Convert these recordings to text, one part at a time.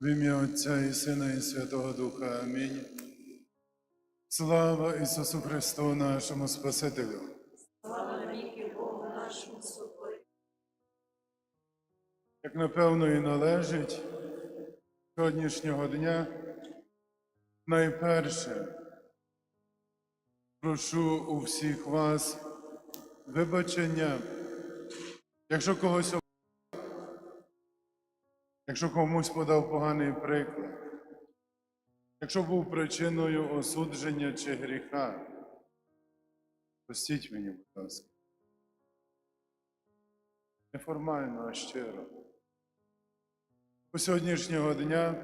В ім'я Отця і Сина, і Святого Духа. Амінь. Слава Ісусу Христу, нашому Спасителю. Слава навіки Богу нашому Сотворі. Як напевно і належить сьогоднішнього дня, найперше прошу у всіх вас вибачення, якщо когось якщо комусь подав поганий приклад, якщо був причиною осудження чи гріха, простіть мені, будь ласка. Неформально, а щиро. До сьогоднішнього дня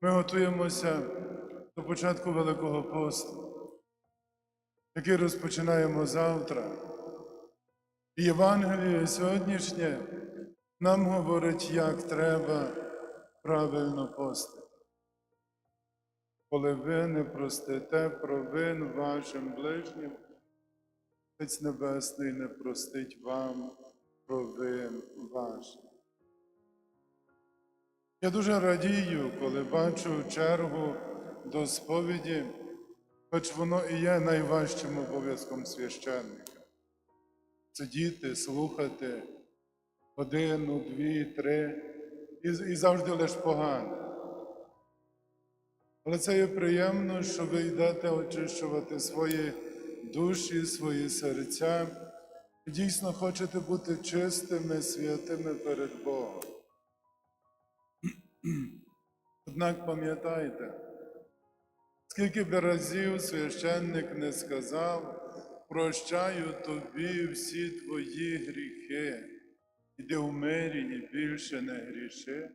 ми готуємося до початку Великого посту, який розпочинаємо завтра. І Євангеліє сьогоднішнє нам говорить, як треба правильно постити. Коли ви не простите провин вашим ближнім, Отець Небесний не простить вам провин ваших. Я дуже радію, коли бачу чергу до сповіді, хоч воно і є найважчим обов'язком священника. Сидіти, слухати годину, дві, три, і, і завжди лише погано. Але це є приємно, що ви йдете очищувати свої душі, свої серця і дійсно хочете бути чистими, святими перед Богом. Однак пам'ятайте, скільки б разів священник не сказав, прощаю тобі всі твої гріхи, іди в мирі і більше не гріши.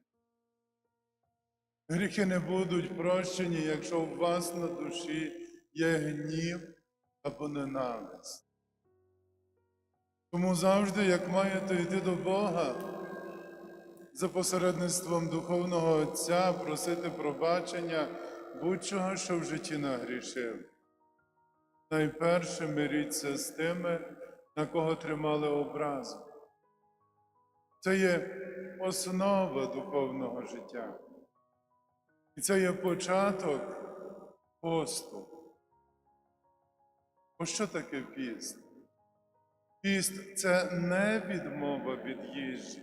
Гріхи не будуть прощені, якщо у вас на душі є гнів або ненависть. Тому завжди, як маєте йти до Бога, за посередництвом Духовного Отця просити пробачення будь-чого, що в житті нагрішив. Найперше миріться з тими, на кого тримали образу. Це є основа духовного життя. І це є початок посту. Бо що таке піст? Піст це не відмова від їжі.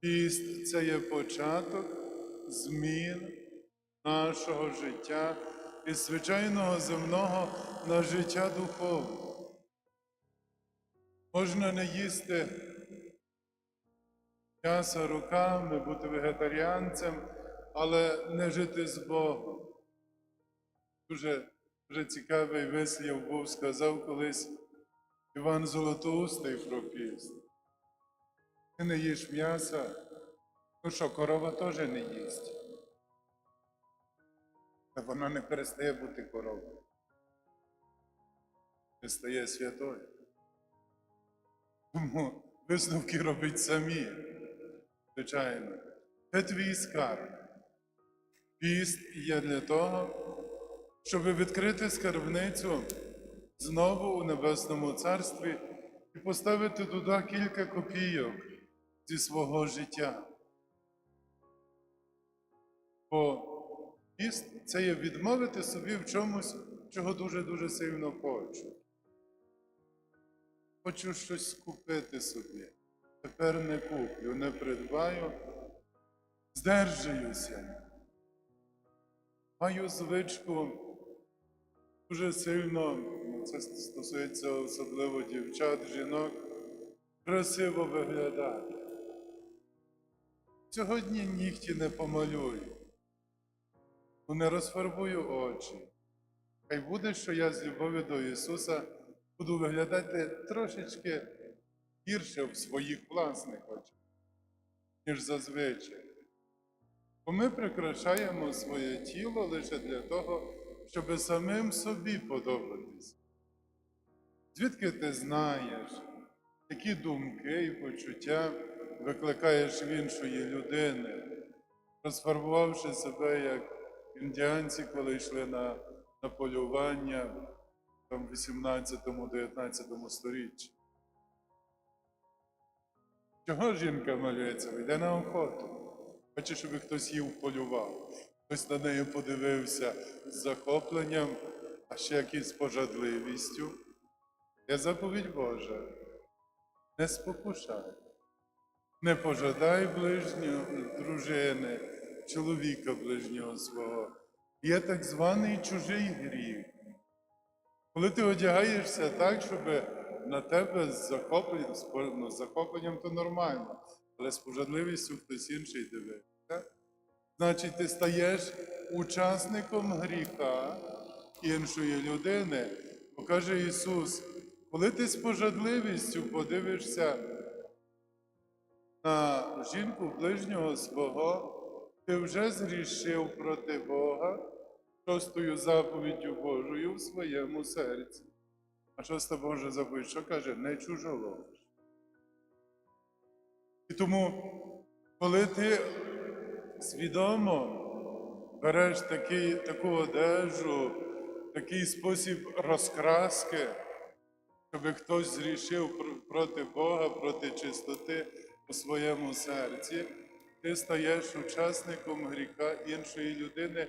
Піст це є початок змін нашого життя від звичайного земного на життя духовне. Можна не їсти м'ясо руками, бути вегетаріанцем, але не жити з Богом. Дуже, дуже цікавий вислів був, сказав колись Іван Золотоустий про піст. Ти не їш м'яса, ну що, корова теж не їсть. Та вона не перестає бути коровою. Не стає святою. Тому висновки робить самі, звичайно. Це твій скарб. Піст є для того, щоб відкрити скарбницю знову у Небесному Царстві і поставити туди кілька копійок зі свого життя. Бо піст це є відмовити собі в чомусь, чого дуже-дуже сильно хочу. Хочу щось купити собі. Тепер не куплю, не придбаю, здержуюся. Маю звичку дуже сильно, це стосується особливо дівчат, жінок, красиво виглядати. Сьогодні нігті не помалюю, ну, не розфарбую очі. Хай буде, що я з любові до Ісуса буду виглядати трошечки гірше в своїх власних очах, ніж зазвичай. Бо ми прикрашаємо своє тіло лише для того, щоб самим собі подобатися. Звідки ти знаєш, які думки і почуття викликаєш в іншої людини, розфарбувавши себе як індіанці, коли йшли на, на полювання в 18-19 сторіччі. Чого жінка малюється? Йде на охоту. Хоче, щоб хтось її вполював, хтось на неї подивився з захопленням, а ще якийсь пожадливістю. Є заповідь Божа. Не спокушай. Не пожадай ближнього дружини, чоловіка ближнього свого. Є так званий чужий гріх. Коли ти одягаєшся так, щоб на тебе з захопленням, з ну, з захопленням то нормально, але з пожадливістю хтось інший дивиться, значить ти стаєш учасником гріха іншої людини. Бо каже Ісус, коли ти з пожадливістю подивишся на жінку ближнього свого, ти вже зрішив проти Бога шостою заповіддю Божою в своєму серці. А шоста Божа заповідь, що каже? Не чужолож. І тому, коли ти свідомо береш такий, таку одежу, такий спосіб розкраски, щоб хтось зрішив проти Бога, проти чистоти у своєму серці, ти стаєш учасником гріха іншої людини,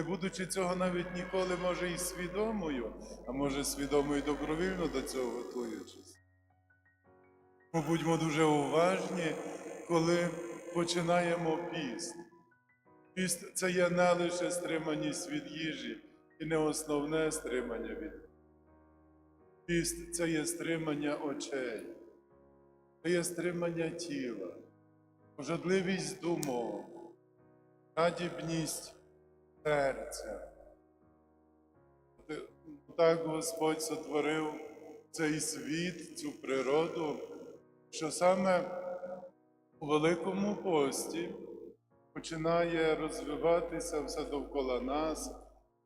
не будучи цього навіть ніколи, може, і свідомою, а може свідомо і добровільно до цього готуючись. Ми будьмо дуже уважні, коли починаємо піст. Піст це є не лише стриманість від їжі і не основне стримання від. Піст це є стримання очей, це є стримання тіла, пожадливість думок, жадібність серця. Так Господь сотворив цей світ, цю природу, що саме у Великому пості починає розвиватися все довкола нас,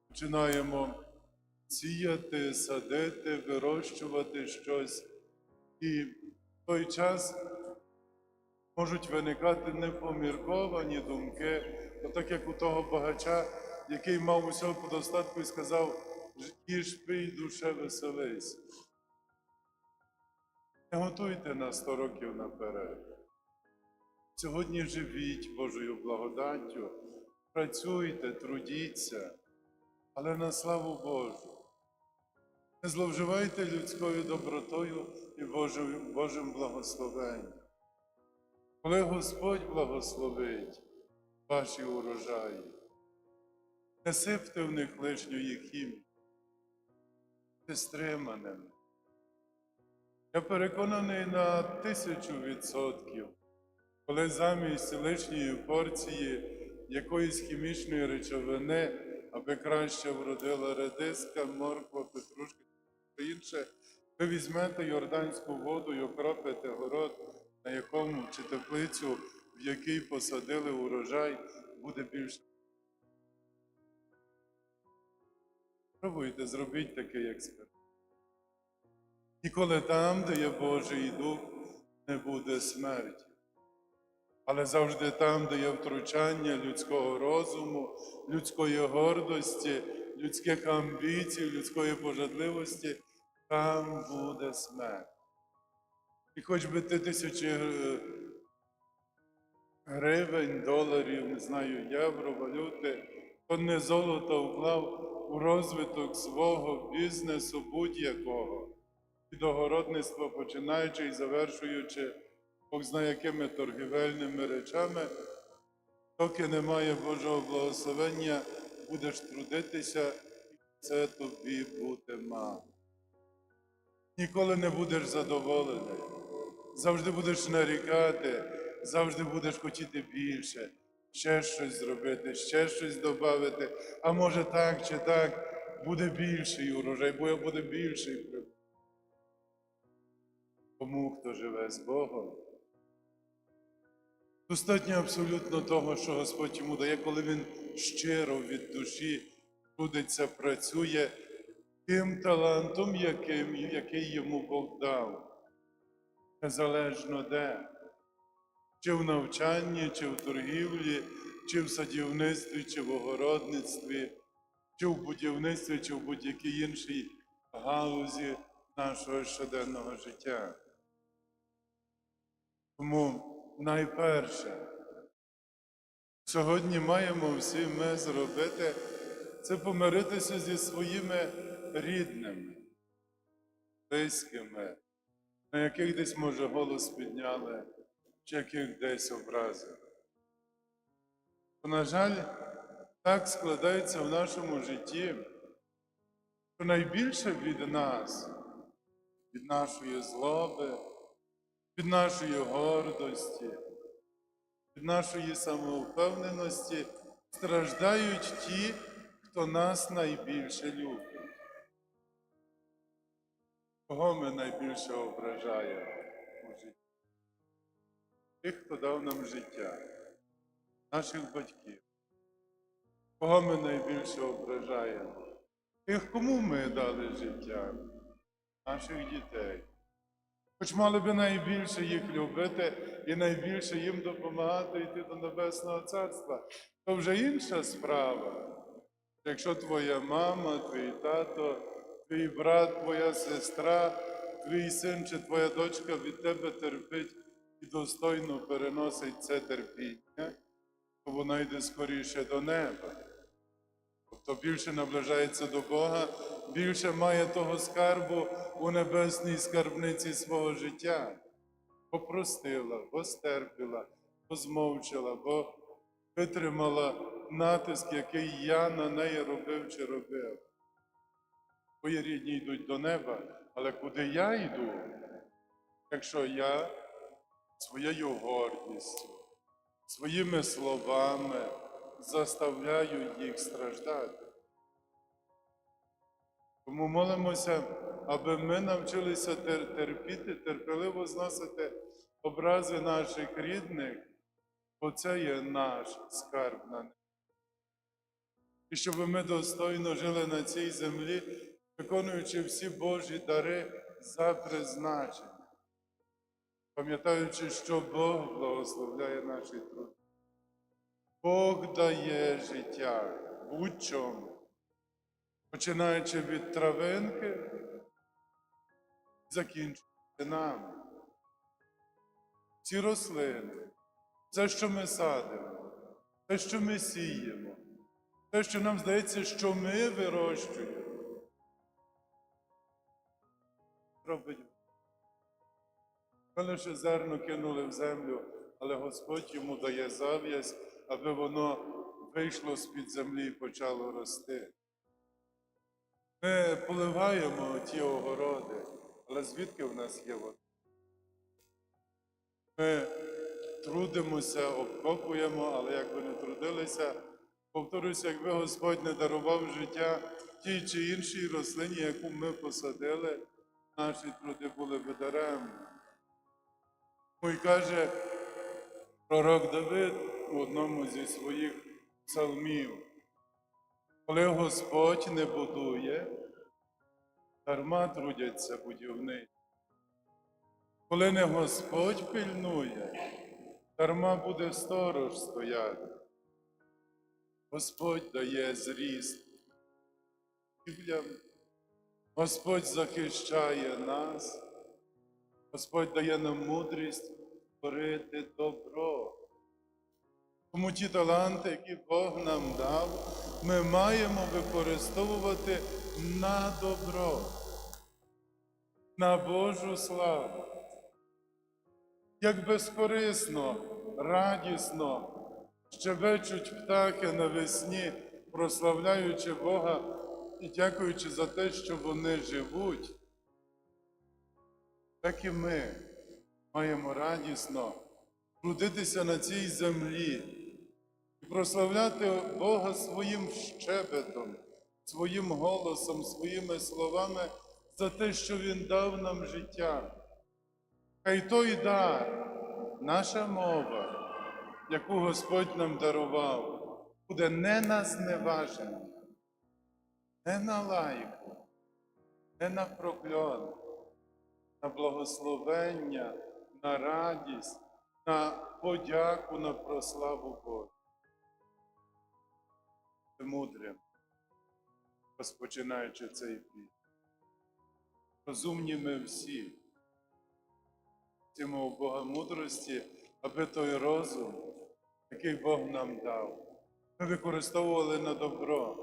починаємо сіяти, садити, вирощувати щось. І в той час можуть виникати непомірковані думки, отак як у того багача, який мав усього по достатку і сказав, їж пий, душе веселись. Не готуйте на 100 років наперед. Сьогодні живіть Божою благодаттю, працюйте, трудіться, але на славу Божу. Не зловживайте людською добротою і Божим, Божим благословенням. Коли Господь благословить ваші урожаї, не сипте в них лишньої хімії, будьте стриманими. Я переконаний на тисячу відсотків, коли замість лишньої порції якоїсь хімічної речовини, аби краще вродила редиска, морква, петрушка та інше, ви візьмете йорданську воду і окропите город, на якому чи теплицю, в якій посадили урожай, буде більше. Пробуйте, зробіть такий експеримент. Ніколи там, де є Божий Дух, не буде смерті. Але завжди там, де є втручання людського розуму, людської гордості, людських амбіцій, людської пожадливості, там буде смерть. І хоч би ти тисячі е, гривень, доларів, не знаю, євро, валюти, тонни золота вклав у розвиток свого бізнесу будь-якого, від огородництва починаючи і завершуючи Бог знає якими торгівельними речами, доки немає Божого благословення, будеш трудитися, і це тобі буде мало. Ніколи не будеш задоволений, завжди будеш нарікати, завжди будеш хотіти більше, ще щось зробити, ще щось додати, а може так чи так, буде більший урожай, бо буде більший прибуток. Тому, хто живе з Богом, достатньо абсолютно того, що Господь йому дає, коли він щиро від душі трудиться, працює тим талантом, яким, який йому Бог дав. Незалежно де. Чи в навчанні, чи в торгівлі, чи в садівництві, чи в огородництві, чи в будівництві, чи в будь-якій іншій галузі нашого щоденного життя. Тому найперше сьогодні маємо всі ми зробити, це помиритися зі своїми рідними, близькими, на яких десь, може, голос підняли, чи яких десь образили. Бо, на жаль, так складається в нашому житті, що найбільше від нас, від нашої злоби, від нашої гордості, від нашої самовпевненості страждають ті, хто нас найбільше любить. Кого ми найбільше ображаємо? Тих, хто дав нам життя, наших батьків. Кого ми найбільше ображаємо? Тих, кому ми дали життя, наших дітей. Хоч мали би найбільше їх любити і найбільше їм допомагати йти до Небесного Царства, то вже інша справа. Якщо твоя мама, твій тато, твій брат, твоя сестра, твій син чи твоя дочка від тебе терпить і достойно переносить це терпіння, то вона йде скоріше до неба. Тобто більше наближається до Бога, більше має того скарбу у небесній скарбниці свого життя. Попростила, бо стерпіла, бо бо витримала натиск, який я на неї робив чи робив. Мої рідні йдуть до неба, але куди я йду, якщо я своєю гордістю, своїми словами заставляю їх страждати. Тому молимося, аби ми навчилися терпіти, терпеливо зносити образи наших рідних, бо це є наш скарб на них. І щоб ми достойно жили на цій землі, виконуючи всі Божі дари за призначення, пам'ятаючи, що Бог благословляє наші труди. Бог дає життя будь-чому, починаючи від травинки, закінчуючи нами. Ці рослини, все, що ми садимо, те, що ми сіємо, те, що нам здається, що ми вирощуємо, робить. Ми лише зерно кинули в землю, але Господь йому дає зав'язь, аби воно вийшло з-під землі і почало рости. Ми поливаємо ті огороди, але звідки в нас є вода? Ми трудимося, обкопуємо, але як не трудилися, повторюся, якби Господь не дарував життя тій чи іншій рослині, яку ми посадили, наші труди були би даремні. Й каже пророк Давид у одному зі своїх псалмів, коли Господь не будує, дарма трудяться будівниці. Коли не Господь пильнує, дарма буде сторож стояти. Господь дає зріст Господь захищає нас, Господь дає нам мудрість творити добро. Тому ті таланти, які Бог нам дав, ми маємо використовувати на добро, на Божу славу. Як безкорисно, радісно щебечуть птахи навесні, прославляючи Бога і дякуючи за те, що вони живуть, так і ми маємо радісно трудитися на цій землі і прославляти Бога своїм щебетом, своїм голосом, своїми словами за те, що Він дав нам життя. Хай той дар, наша мова, яку Господь нам дарував, буде не на зневаження, не на лайку, не на прокльон, на благословення, на радість, на подяку, на прославу Божу. Мудрим, розпочинаючи цей піс. Розумні ми всі. Просимо у Бога мудрості, аби той розум, який Бог нам дав. Ми використовували на добро,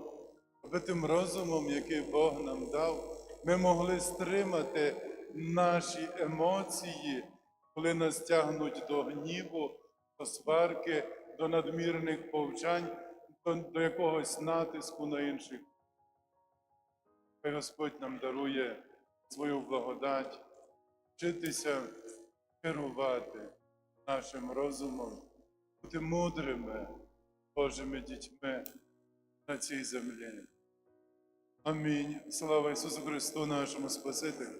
аби тим розумом, який Бог нам дав, ми могли стримати наші емоції, коли нас тягнуть до гніву, до сварки, до надмірних повчань, до, до якогось натиску на інших. Хай Господь нам дарує свою благодать, вчитися керувати нашим розумом, бути мудрими Божими дітьми на цій землі. Амінь. Слава Ісусу Христу, нашому Спасителю.